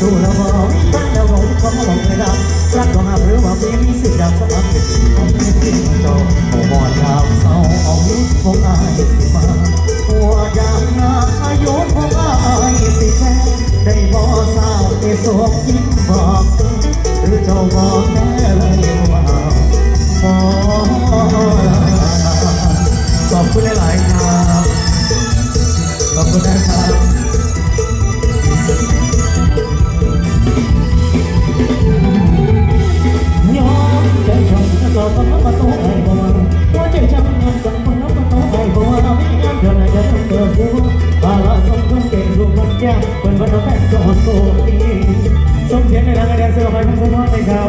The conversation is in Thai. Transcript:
สู้ราบอกบ้านเราบอกก็มองไม่รับรักก็หาเรื่อว่าเป็นสิ่งดับสัมเป็สิ่งของเป็นจอหมู่บอนดาวเสาเอาลุกคงอายสิมาหัวดาวนาอายุคงอายสิแค่ได้บ่สาวในโศกยิ้บอกหรือเจ้าบอกแม่เลยว่าขอบคุณหลายๆครับขอบคุณนะครับ คนวันน้องแม่ก็หดตัวตีสมเทียนในรังแดงเสื้อไม้ทั้งสะท้อนในดาว